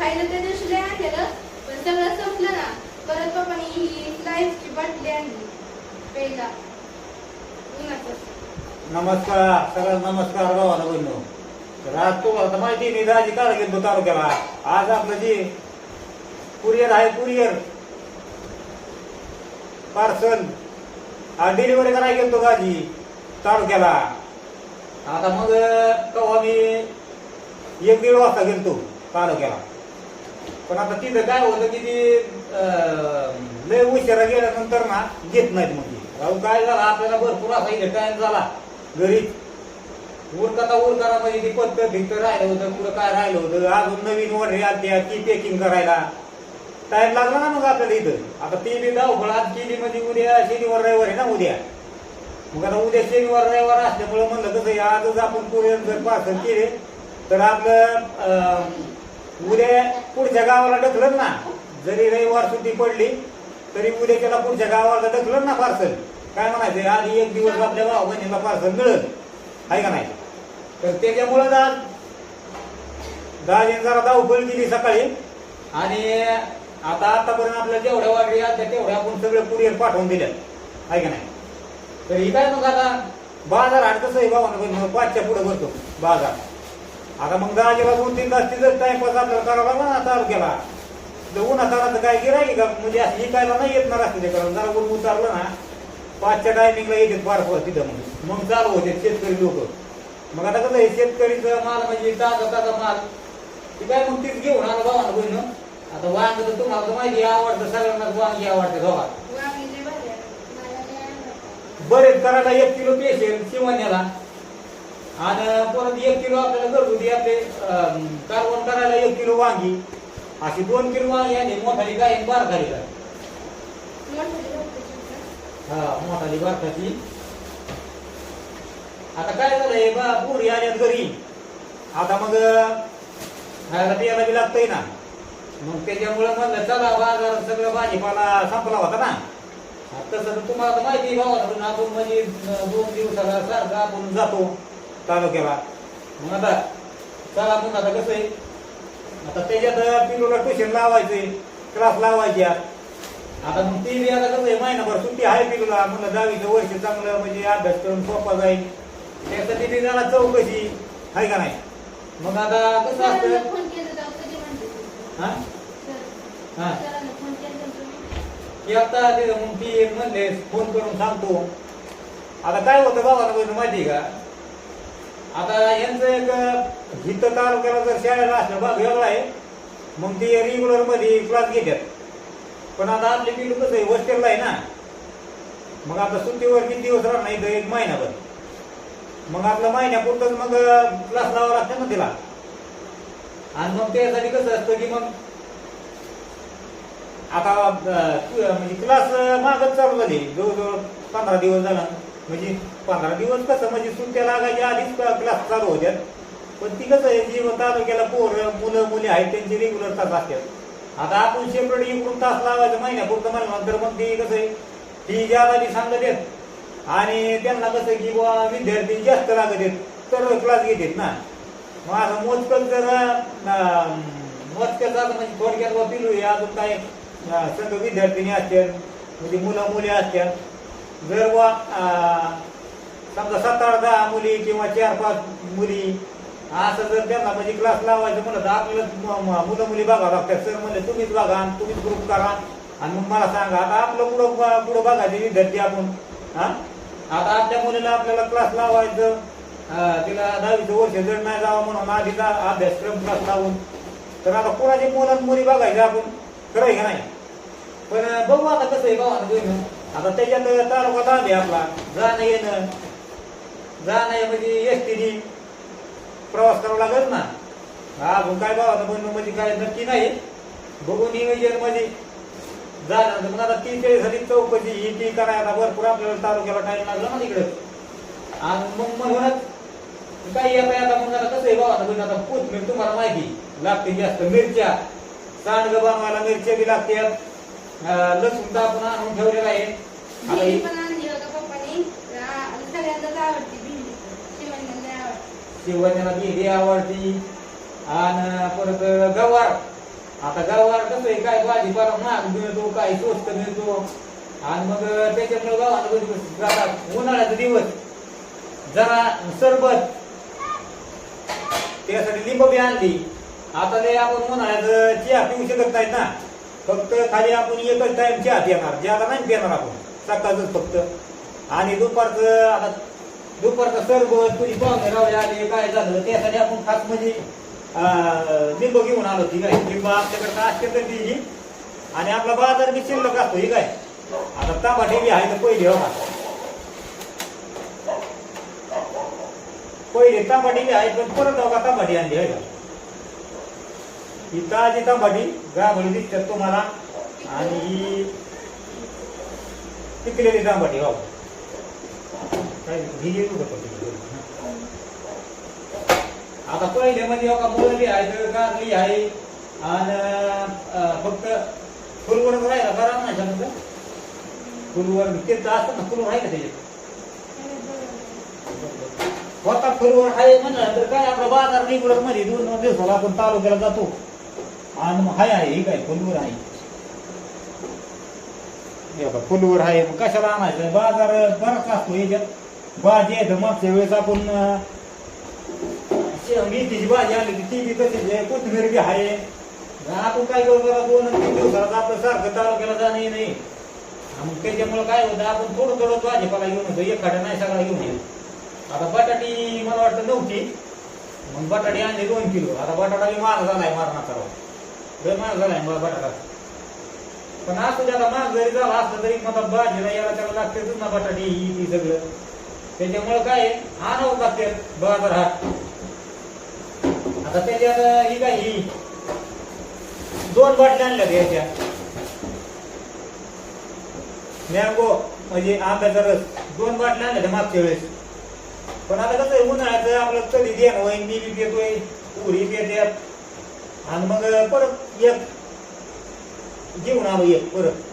खायला त्या दिवशी लय आणलेलं पण सगळं संपलं ना. परत पप्पानी ही लाईफची बाटली आणली पहिला उन्हाचं नमस्कार सगळ्यांना नमस्कार गावाला बहिणू तर आज तुम्हाला तर माहिती मी दाजी काढ गेलो तालुक्याला. आज आपलं जे कुरिअर आहे कुरिअर. पार्सल. आज डिलिव्हरी करायला गेलो दाजी तालुक्याला. आता मग केव्हा मी एक दीड वाजता गेलतो तालुक्याला. पण आता तिथं काय होतं की ती लय उशिरा गेल्यानंतर ना घेत नाहीत मग राहू काय झालं? आपल्याला भरपूर असा इथे टाइम झाला. घरी उरकाता उरकारा म्हणजे ती पद्धत भित्तर राहिलं होतं कुठं काय राहिलं होतं. अजून नवीन वडे आल्या ती पॅकिंग करायला. टाइम लागला ना मग आपल्याला इथं. आता ती बी धावपळ आज केली म्हणजे उद्या शनिवार रविवार आहे ना उद्या. मग आता उद्या शनिवार रविवार असल्यामुळे म्हणलं कसं आजच आपण कुरिअर जर पार्सल केले तर आपलं उद्या पुढच्या गावाला ढकलत ना. जरी रविवार सुट्टी पडली तरी उद्या त्याला पुढच्या गावाला ढकलत ना पार्सल काय म्हणायचं? आधी एक दिवस आपल्या भाऊ बहिणीला पार्सल मिळत आहे का नाही? तर त्याच्यामुळं आज दहाजीने जरा धावपळ केली सकाळी. आणि आता आतापर्यंत आपल्याला जेवढ्या वाढली आता तेवढ्या आपण सगळे कुरिअर पाठवून दिल्या आहे का नाही? तर ही काय मग आता? बाजार आणि कसं आहे बाबा पाचच्या पुढे भरतो. बाजार. आता मग दहाजीला दोन तीन तास तिथं टाइमपास आपल्याला करावा लागला ना तालुक्याला तर उन्हातानाचं काय गिरायकी का? म्हणजे असं विकायला नाही येत ना रस्ते कारण जरा ऊन उतारलं ना पाचच्या टायमिंगला येतात फार फार तिथं मग. मग चालू होते शेतकरी लोक. मग आता कसं आहे शेतकरीचं माल म्हणजे ताजा ताजा माल. ती काय मग तीच घेऊन आलं भावानं बहिण? आता वांग तर तुम्हाला तर माहिती आवडतं सगळ्यांनाच वांगी आवडते आवडतं. बरेच करायला एक किलो पेशेल शिवण्याला. आणि परत एक किलो आपल्याला घरगुती आपले अं, कारवण करायला एक किलो वांगी. अशी दोन किलो वांगी आणि मोठाली काय आणि बारकाली काय हा मोठाली बारकाची आता काय झालंय बा पुरी आल्यात घरी. आता मग खायला पियाला बी लागतंय ना. मग त्याच्यामुळं म्हणलं चला बाजार सगळं भाजीपाला संपला होता ना. तसं तर तुम्हाला माहिती भावा आपण म्हणजे दोन दिवसाला सारखा आपण जातो. तालुक्याला. मग आता चला मग आता कसं आहे? आता त्याच्यात पिलूला ट्युशन लावायचंय क्लास लावायचे आता मग ती आता कसं आहे महिनाभर सुट्टी आहे पिलूला. म्हणलं दहावीचं वर्ष चांगलं म्हणजे अभ्यास करून सोपा जाईल. त्यासाठी ती जरा चौकशी आहे का नाही? मग आता कसं असतं? हा? हा? की आता तिथं मग ती म्हणले फोन करून सांगतो. आता काय होतं बाबाला बहिण माहिती आहे का? आता यांचं एक हित तालुक्याला जर शाळेला असलं भाग वेगळा आहे. मग ते रेग्युलरमध्ये क्लास घेतात पण आता आपले पिलू कसं आहे हॉस्टेलला आहे ना. मग आता सुट्टीवर किती दिवस राहणार इथं एक महिनाभर मग आपलं महिन्यापुरतच मग क्लास लावा लागतं ना तिला. आणि मग त्यासाठी कसं असतं की मग आता म्हणजे क्लास मागच चालू झाली. जवळजवळ पंधरा दिवस झाला. म्हणजे पंधरा दिवस कसं म्हणजे सुट्ट्या लागायच्या आधीच क्लास चालू होत्यात. पण ती कसं आहे जी तालुक्याला पोर मुलं मुली आहेत त्यांची रेग्युलर तास असतात. आता आपण सेपरेट इकडून तास लावायचं महिन्यापुरतं म्हणल्यानंतर मग ती कसं आहे ती ज्यादा सांगत येत आणि त्यांना कसं की बुवा विद्यार्थी जास्त लागत आहेत तर क्लास घेतात ना. मग असं मोजकल जर अं, जातं म्हणजे थोडक्यात बा पिलू आहे अजून काय सगळं संघ विद्यार्थिनी असतात म्हणजे मुलं मुली असतात जर वा समजा सात आठ दहा मुली किंवा चार पाच मुली असं जर त्यांना म्हणजे क्लास लावायचं म्हणलं तर आपल्याला मुलं मुली बघावं लागतात. सर म्हणले तुम्हीच बघा आणि तुम्हीच ग्रुप करा आणि मग मला सांगा. आता आपलं पुढं पुढं बघायचे विद्यार्थी आपण. हां? आता आपल्या मुलीला आपल्याला क्लास लावायचं. तिला दहावीचं वर्ष जड नाही जावं म्हणून आधीचा अभ्यासक्रम क्लास लावून. तर आता कोणाची मुलं मुली बघायचं आपण? कराय का नाही? पण बघू आता कसं आहे भावानं आता त्याच्यात तालुका आले आपला. जाणं येणं जाणं म्हणजे एस टीने प्रवास करावा लागेल ना? हा अजून काय भावानं बहिण म्हणजे काय नक्की नाही. बघू नियोजनमध्ये. जाणं मग आता ती त्यासाठी चौकशी ही ती करायला भरपूर आपल्याला तालुक्याला टाईम लागला ना तिकडं. आणि मग म्हणूनच काही आता आता मग आता कसं आहे भावानं बहिण आता कोथमीर म्हणजे तुम्हाला माहिती लागते जास्त मिरच्या. सांडग बनवायला मिरच्या बी लागतात लसूण तर आपण आणून ठेवलेला आहे. आता ही पण आणली होता पप्पानी. सगळ्यांनाच आवडते. लय आवडते भेंडी आवडती. आणि परत गवार. आता गवार कसं आहे काय भाजीपाला महाग मिळतो काय स्वस्त मिळतो. आणि मग त्याच्यामुळे गावाला जातात उन्हाळ्याचा दिवस. जरा सरबत. त्यासाठी लिंब बी आणली. आता ते आपण उन्हाळ्याचं चहा पिऊ शकत नाहीत ना. फक्त खाली आपण एकच टाइम चहा पिणार. ज्याला नाही पिणार आपण. सकाळच फक्त. आणि दुपारचं आता दुपारचं सरबत कुणी पाहुणे रावले आले काय झालं त्यासाठी आपण खास म्हणजे लिंब घेऊन आलो ठीक आहे लिंब आपल्याकडे असते तर दिली. आणि आपला बाजार बी शिल्लक असतो ही काय? आता टमाटे बी आहे तर पहिले हो पहिले तांबाटी बी आहे पण परत हो का आणली आहे का? ही ताजी तांबाटी गाभळी दिसतात तुम्हाला. आणि ही पिकलेली तांबाटी हो काय ही येतो का आता पहिले म्हणजे हो का आहे गाजली आहे आणि फक्त फुलवर राहिला बरा ना समजा. फुलवर ते असतं ना फुलवर आहे का त्याच्यात? होता फुलवर आहे म्हणलं तर काय आपला बाजार रेग्युलरमध्ये दोन दोन दिवसाला आपण तालुक्याला जातो. आणि मग हाय आहे हे काय फुलवर आहे. फुलवर आहे मग कशाला आणायचं? बाजार बराच असतो याच्यात. भाजी आहे तर मागच्या वेळेस आपण मेथीची भाजी आली की ती बी तशीच आहे. कोथिंबीर बी आहे. आपण काय करू करा दोन तीन दिवसात आपलं सारखं तालुक्याला जाणं नाही मग त्याच्यामुळे काय होतं आपण थोडं थोडं भाजीपाला घेऊन येतो. एखाद्या नाही सगळा घेऊन येतो. आता बटाटी मला वाटतं नव्हती. मग बटाटी आणली दोन किलो. आता बटाटा बी महाग झालाय मारणाचा राव. लय महाग झालाय मला बटाटा. पण असं त्याला महाग जरी झाला असलं तरी मला भाजीला यायला त्याला लागते ना बटाटी ही ती सगळं. त्याच्यामुळे काय आहे, आणावं लागते बाजार हा आता त्याच्यात ही काय ही? दोन बाटल्या आणल्या याच्या. मॅंगो म्हणजे आंब्याचा रस. दोन बाटल्या आणल्या मागच्या वेळेस. पण आता कसं आहे उन्हाळ्याचं आपलं कधी देण होय मी बी देतोय उरी देतात आणि मग परत एक. घेऊन आलो एक परत.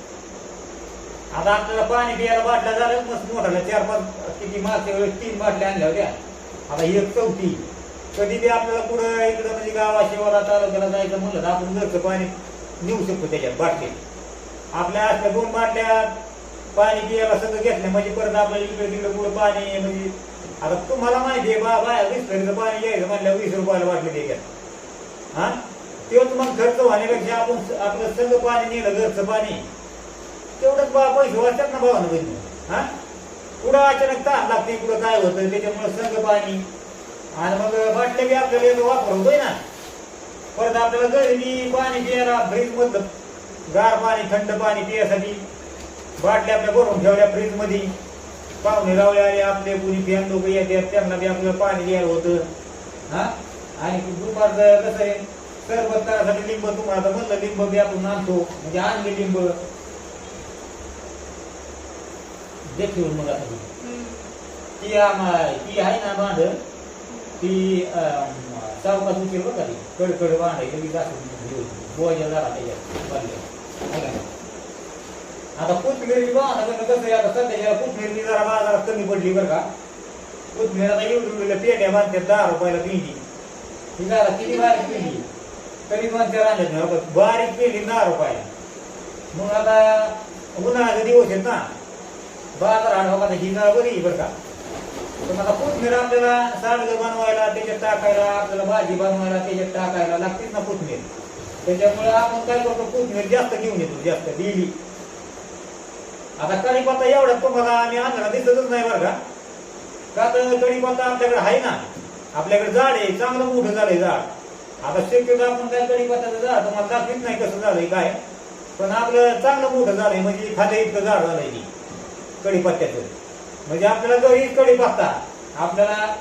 आता आपल्याला पाणी प्यायला बाटल्या झालं मस्त मोठा चार पाच किती मागच्या वेळेस तीन बाटल्या आणल्या होत्या. आता एक चौथी. कधी बी आपल्याला पुढं इकडं म्हणजे गावा शेवाला तालुक्याला जायचं म्हणलं तर आपण घरचं पाणी नेऊ शकतो त्याच्यात बाटली आपल्या असल्या दोन बाटल्या पाणी प्यायला सगळं घेतलं म्हणजे परत आपल्याला इकडे तिकडे पुढे पाणी म्हणजे आता तुम्हाला माहिती आहे बा बाया वीस लिटरचं पाणी घ्यायचं म्हणलं वीस रुपयाला वाटलं ते घ्या हा? तेच मग खर्च होण्यापेक्षा आपण आपलं सगळं पाणी नेलं घरचं पाणी. तेवढंच बा पैसे वाचतात ना भावानं बहिणी हा? पुढं अचानक ताण लागते पुढं काय होतं त्याच्यामुळं संघ पाणी. आणि मग बाटल्या बी आपल्याला याचा वापर होतोय ना. परत आपल्याला गळणी पाणी प्यायला फ्रीज मधलं गार पाणी थंड पाणी पियासाठी बाटल्या आपल्या भरून ठेवल्या फ्रीजमध्ये पाहुणे लावले आले आपले कुणी फॅन लोक येतात त्यांना बी आपल्याला पाणी द्यायला होतं. हा? आणि दुपारचं कसं आहे? सरबत करायसाठी लिंब तुम्हाला आता म्हणलं लिंब बी आपण आणतो. म्हणजे आणले लिंब. देखील मग आता ती. ती आहे ना बांध ती सावकाश उचल बघा ती कडकड बांध आहे लगेच असं बोजा झाला त्याच्यात. है? आता कोथमिरी बांधा कसं आता सध्या कोथमिरी जरा बाजारात कमी पडली बरं का कोथमीर आता एवढी पेट्या बांधतात दहा रुपयाला पिंडी ही जरा किती बारीक पिंडी तरी आणले नाही बघ, बारीक पेंडी दहा रुपयाला मग आता उन्हाळ्याचे दिवस आहेत ना बाजार आठ बघा ही जरा बरी बरं का. पण आता कोथमीर आपल्याला सांडगं बनवायला त्याच्यात टाकायला आपल्याला भाजी बनवायला त्याच्यात टाकायला लागतेच ना कोथमीर त्याच्यामुळे आपण काय करतो कोथमीर जास्त घेऊन येतो जास्त डेली. आता कढीपत्ता एवढा तुम्हाला आम्ही आणला दिसतच नाही बरं का. का तर कढीपत्ता आपल्याकडे आहे ना. आपल्याकडे झाड आहे चांगलं मोठं झालंय झाड आता शक्यतो आपण काय कढीपत्ताचं झाड तुम्हाला दाखवीत नाही कसं झालंय काय. पण आपलं चांगलं मोठं झालंय म्हणजे खाद्य इतकं झाड झालंय. ती कढीपत्त्याचं म्हणजे आपल्याला घरीच कढीपत्ता आपल्याला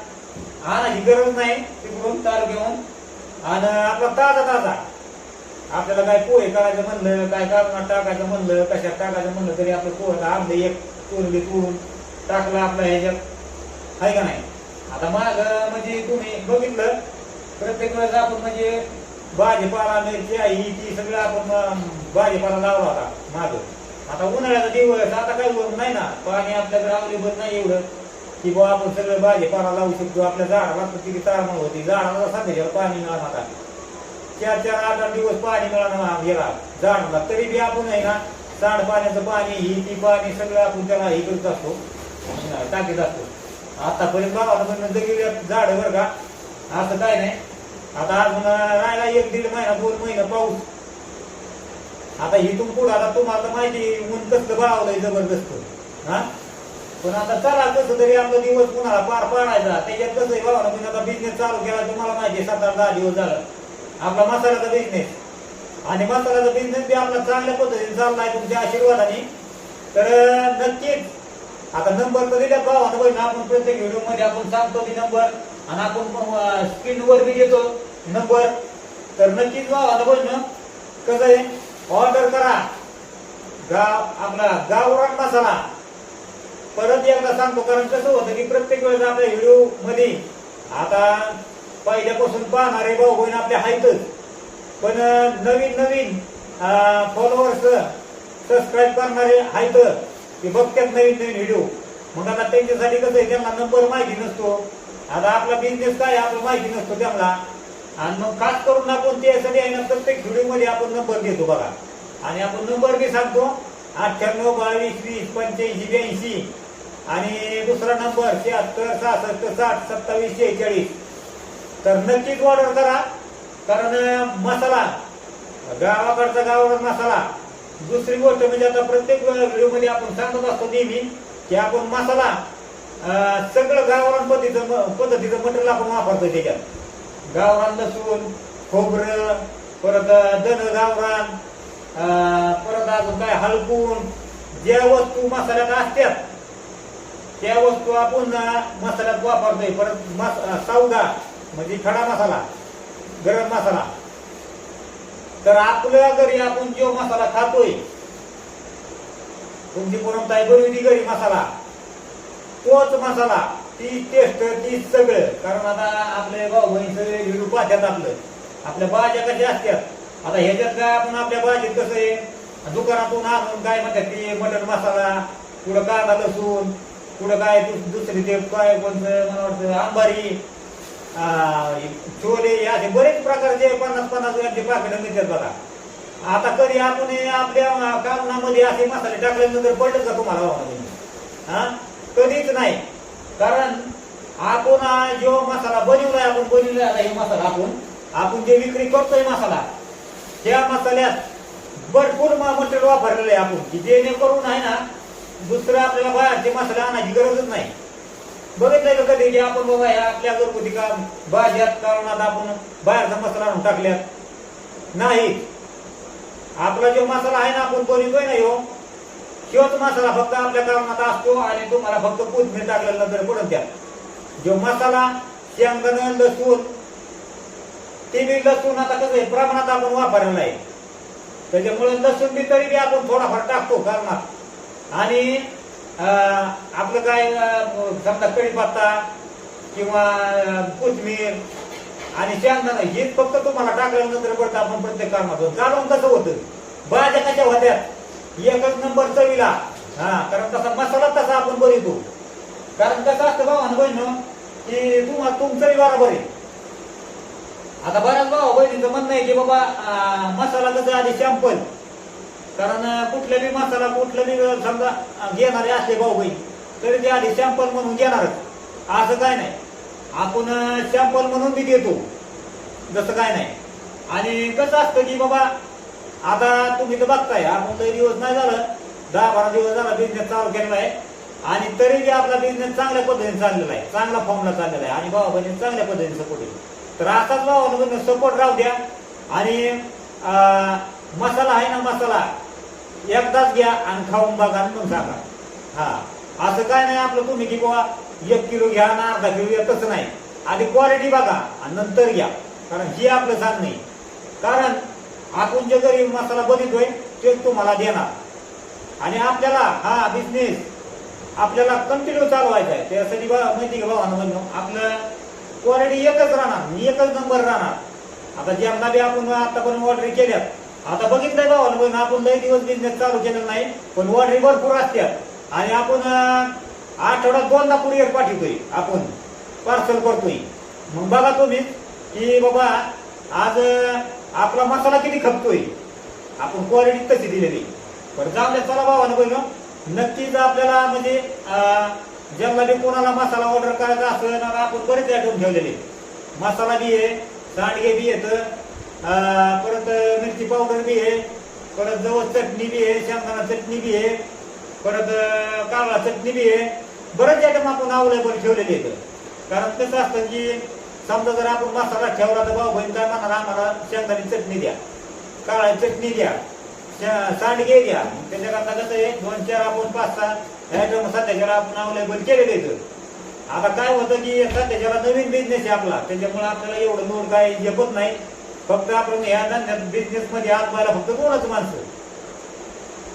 आणायची गरज नाही तिकडून तालुक्याहून आणि आपला ताजा ताजा. आपल्याला काय पोहे करायचं म्हणलं काय कालमात टाकायचं म्हणलं कशात टाकायचं म्हणलं तरी आपलं पोहे आणलं एक तोरली तोडून टाकलं आपलं ह्याच्यात. आहे का नाही? आता माग म्हणजे तुम्ही बघितलं प्रत्येक वेळेस आपण म्हणजे भाजीपाला मिरची आहे ती सगळं आपण भाजीपाला लावला होता माग. आता उन्हाळ्याचा दिवस आता काही होत नाही ना. पाणी आपल्याकडे अवेलेबल नाही एवढं. की बुवा आपण सगळं भाजीपाला लावू शकतो आपल्या झाडाला तर किती तारमळ होती. झाडाला सध्याच्यावर पाणी मिळालं आता. चार चार आठ आठ दिवस पाणी मिळालं गेला. झाडाला तरी बी आपण आहे ना सांड पाण्याचं पाणी ही ती पाणी सगळं आपण त्याला हे करत असतो. टाकीत असतो. आतापर्यंत बाबाला म्हणून जगी झाड बरं का? असं काय नाही. आता अजून राहिला एक दीड महिना दोन महिना पाऊस. आता इथून पुढं आता तुम्हाला माहिती ऊन कसलं बळावलंय जबरदस्त. हा? पण आता चला कसं तरी आपला दिवस कुणाला पार पाडायचा. त्याच्यात कसं आहे बाबा म्हणजे आता बिझनेस चालू केला तुम्हाला माहिती आहे सात आठ दहा दिवस झाला. आपला मसाल्याचा बिझनेस आणि मसाल्याचा बिझनेस बी आपला चांगल्या पद्धतीने चाललाय तुमच्या आशीर्वादाने. तर नक्कीच. आता नंबर तर दिल्या भावानं बहिण आपण प्रत्येक व्हिडिओमध्ये आपण सांगतो की नंबर आणि आपण स्क्रीनवर बी देतो नंबर तर नक्कीच भावानं बहिण कसं आहे? ऑर्डर करा. गाव आपला गावरान मसाला परत एकदा सांगतो कारण कसं होतं की प्रत्येक वेळेस आपल्या व्हिडिओमध्ये आता पहिल्यापासून पाहणारे भाऊ बहीण आपले आहेतच पण नवीन नवीन फॉलोअर्स सबस्क्राईब करणारे आहेत. ते बघतात नवीन नवीन व्हिडिओ मग आता त्यांच्यासाठी कसं आहे त्यांना नंबर माहिती नसतो. आता आपला बिझनेस काय आपला आपलं माहिती नसतो त्यांना. आणि मग खास करून आपण त्यासाठी आहे ना प्रत्येक व्हिडिओमध्ये आपण नंबर देतो बघा. आणि आपण नंबर बी सांगतो अठ्ठ्याण्णव बावीस वीस पंच्याऐंशी ब्याऐंशी. आणि दुसरा नंबर शहात्तर सहासष्ट साठ सत्तावीस शेहेचाळीस. तर नक्कीच ऑर्डर करा कारण मसाला गावाकडचा गावाकडचा मसाला. दुसरी गोष्ट म्हणजे आता प्रत्येक व्हिडिओमध्ये आपण सांगत असतो नेहमी की आपण मसाला सगळं गावरान पद्धतीचं पद्धतीचं मटेरियल आपण वापरतो त्याच्यात. गावरान लसूण खोबरं परत दन गावरान परत अजून काय हलकून ज्या वस्तू मसाल्यात असतात त्या वस्तू आपण मसाल्यात वापरतोय. परत मस सावदा म्हणजे खडा मसाला गरम मसाला. तर आपल्या घरी आपण जो मसाला खातोय तुमची पुरमताय बनवली घरी मसाला तोच मसाला ती टेस्ट ती सगळं. कारण आता आपले भाऊ बहीण सगळे पाहतात आपलं. आपल्या भाज्या कशा असतात? आता ह्याच्यात काय आपण आपल्या भाजीत कसं आहे? दुकानातून आणून काय म्हणतात ते? मटन मसाला पुढं कांदा लसूण पुढं काय दुस- दुसरी ते काय कोणतं मला वाटतं आंबारी छोले हे असे बरेच प्रकारचे पन्नास पन्नास ग्रॅमचे पाकिटं मिळतात बघा. आता कधी आपण हे आपल्या कामनामध्ये असे मसाले टाकल्यानंतर पडलं का तुम्हाला भावामध्ये? हा? कधीच नाही. कारण आपण जो मसाला बनवलाय आपण बनवलाय आता हे मसाला आपण आपण जे विक्री करतोय मसाला त्या मसाल्यात भरपूर मटेरियल वापरलेलं आहे आपण की जेणेकरून आहे ना दुसरं आपल्याला बाहेरचे मसाले आणायची गरजच नाही. बघितलं का कधी की आपण बाबा ह्या आपल्या घरगुती का भाज्यात कारणात आपण बाहेरचा मसाला आणून टाकल्यात? नाही. आपला जो मसाला आहे ना आपण बनवतोय ना हो तोच मसाला फक्त आपल्या कारणात असतो आणि तुम्हाला फक्त कोथमीर टाकल्यानंतर पडून द्या. जो मसाला शेंगदाण लसूण ते बी लसूण आता कसं आहे प्रमाणात आपण वापरलेलं आहे. त्याच्यामुळे लसूण बी तरी बी आपण थोडाफार टाकतो कारणात आणि आपलं काय समजा कढीपत्ता किंवा कोथमीर आणि शेंगदाणा हेच फक्त तुम्हाला टाकल्यानंतर पडतं आपण प्रत्येक कारणात काढून कसं होतं? भाज्या कशा होत्या? एकच नंबर चवीला. हा कारण तसा मसाला तसा आपण बनवतो कारण कसं असतं भावानं बहिण की तुम्हाला तुमचंही बरोबर आहे. आता बऱ्याच भावा बहिणीचं म्हणणं आहे की बाबा मसाला कसं आधी शॅम्पल कारण कुठल्या बी मसाला कुठला बी समजा घेणारे असले भाऊ बहीण तरी ते आधी सॅम्पल म्हणून घेणारच. असं काय नाही. आपण सॅम्पल म्हणून बी देतो. जसं काय नाही. आणि कसं असतं की बाबा आता तुम्ही तर बघताय आपण काही दिवस नाही झालं दहा बारा दिवस झाला बिझनेस चालू केलेला आहे. आणि तरी बी आपला बिझनेस चांगल्या पद्धतीने चाललेला आहे चांगला फॉर्मला चाललेला आहे. आणि भावा बहिणी चांगल्या पद्धतीने सपोर्ट येईल तर असाच भावा सपोर्ट राहू द्या. आणि मसाला आहे ना मसाला एकदाच घ्या आणि खाऊन बघा आणि मग सांगा. हा असं काय नाही आपलं तुम्ही की बाबा एक किलो घ्या ना अर्धा किलो घ्या तसं नाही. आधी क्वालिटी बघा आणि नंतर घ्या. कारण हे आपलं सांग नाही कारण आपण जे घरी मसाला बनवतोय तेच तुम्हाला देणार. आणि आपल्याला हा बिझनेस आपल्याला कंटिन्यू चालवायचा आहे. त्यासाठी बा माहिती का भावानं म्हणणं आपलं क्वालिटी एकच राहणार. एकच नंबर राहणार. आता ज्यांना बी आपण आतापर्यंत ऑर्डर केल्यात आता बघितलंय भावानं पण आपण लई दिवस बिझनेस चालू केलेला नाही पण ऑर्डरी भरपूर असतात आणि आपण आठवड्यात दोनदा कुरिअर पाठवतोय आपण पार्सल करतोय. मग बघा तुम्ही की बाबा आज आपला मसाला किती खपतोय? आपण क्वालिटी तशी दिलेली. पण जाऊन द्या चला भावानं बहिण. नक्कीच आपल्याला म्हणजे अं, कोणाला मसाला ऑर्डर करायचा असेल आपण बरेच आयटम ठेवलेले. मसाला बी आहे सांडगे बी येत परत मिरची पावडर बी आहे परत जवळ चटणी बी आहे शेंगदाणा चटणी बी आहे परत काळा चटणी बी आहे. बरेच आयटम आपण अवेलेबल ठेवलेले आहेत. कारण कसं असतं की समजा जर आपण मसाला ठेवला तर भाऊ बहीण काय म्हणणार आम्हाला शेंगदाणी चटणी द्या. काळा चटणी द्या. सांडगे द्या त्याच्याकरता कसं आहे दोन चार आपण पाच सहा आयटम सध्याच्याला आपण अवलेबल केलेलं आहेत आता काय होतं की सध्याच्याला नवीन बिझनेस आहे आपला. त्याच्यामुळे आपल्याला एवढं नोट काय जपत नाही. फक्त आपण ह्या धंद्यात बिझनेस मध्ये व्हायला फक्त दोनच माणसं.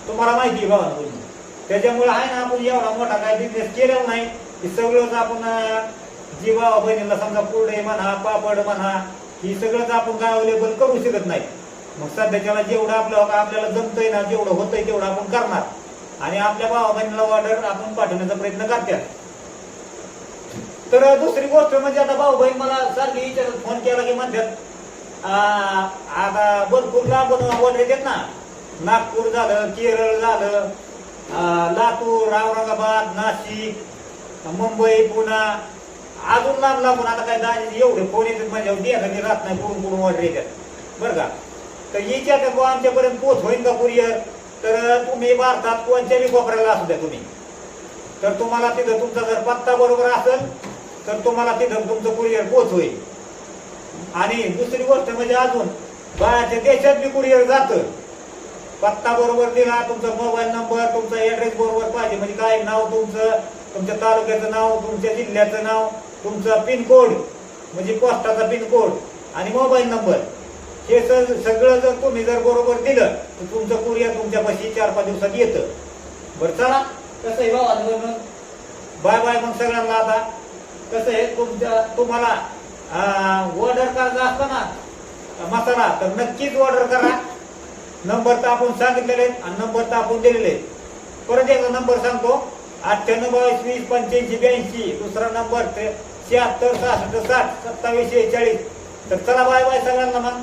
तुम्हाला माहिती आहे बाबा तुम्ही त्याच्यामुळे आहे ना आपण एवढा मोठा काय बिझनेस केला नाही. की सगळंच आपण जी भावा बहिणीला समजा कुरडे म्हणा पापड म्हणा ही सगळंच आपण काय अवेलेबल करू शकत नाही. मग सध्याच्याला जेवढं आपलं आपल्याला जमतंय ना जेवढं होतंय तेवढं आपण करणार. आणि आपल्या भावा बहिणीला ऑर्डर आपण पाठवण्याचा प्रयत्न करतात तर दुसरी गोष्ट म्हणजे आता भाऊ बहीण मला सारखी विचारत फोन केला की म्हणतात आ, आता भरपूरला आपण ऑर्डर येतात ना. नागपूर झालं केरळ झालं लातूर औरंगाबाद नाशिक मुंबई पुणा अजून लांब लागून आता काय दाजी एवढे फोन येतात म्हणजे देखाने राहत नाही कुठून कुठून ऑर्डर येतात बरं का? तर याच्यात बुवा आमच्यापर्यंत पोच होईल का कुरिअर तर तुम्ही भारतात कोणत्याही कोपऱ्याला असू द्या तुम्ही. तर तुम्हाला तिथं तुमचा जर पत्ता बरोबर असेल तर तुम्हाला तिथं तुमचं कुरिअर पोच होईल आणि दुसरी गोष्ट म्हणजे अजून बाहेरच्या देशात बी कुरिअर जातं. पत्ता बरोबर दिला तुमचा मोबाईल नंबर तुमचा ऍड्रेस बरोबर पाहिजे. म्हणजे काय नाव तुमचं? तुमच्या तालुक्याचं नाव तुमच्या जिल्ह्याचं नाव. तुमचा पिन कोड म्हणजे पोस्टाचा पिन कोड आणि मोबाईल नंबर हे सग- सगळं जर तुम्ही जर बरोबर दिलं तर तुमचं कुरिअर तुमच्यापाशी चार पाच दिवसात येतं. बरं चला. कसं आहे बाबा बाय बाय मग सगळ्यांना आता. कसं आहे? तुमच्या तुम्हाला ऑर्डर करायचा असतं ना मसाला तर नक्कीच ऑर्डर करा. नंबर तर आपण सांगितलेले आहेत आणि नंबर तर आपण दिलेले आहेत. परत एकदा नंबर सांगतो. अठ्ठ्याण्णव बावीस वीस पंच्याऐंशी ब्याऐंशी दुसरा नंबर ते शहात्तर सहासष्ट साठ सत्तावीस शेहेचाळीस. तर चला बाय बाय सगळ्यांना मग.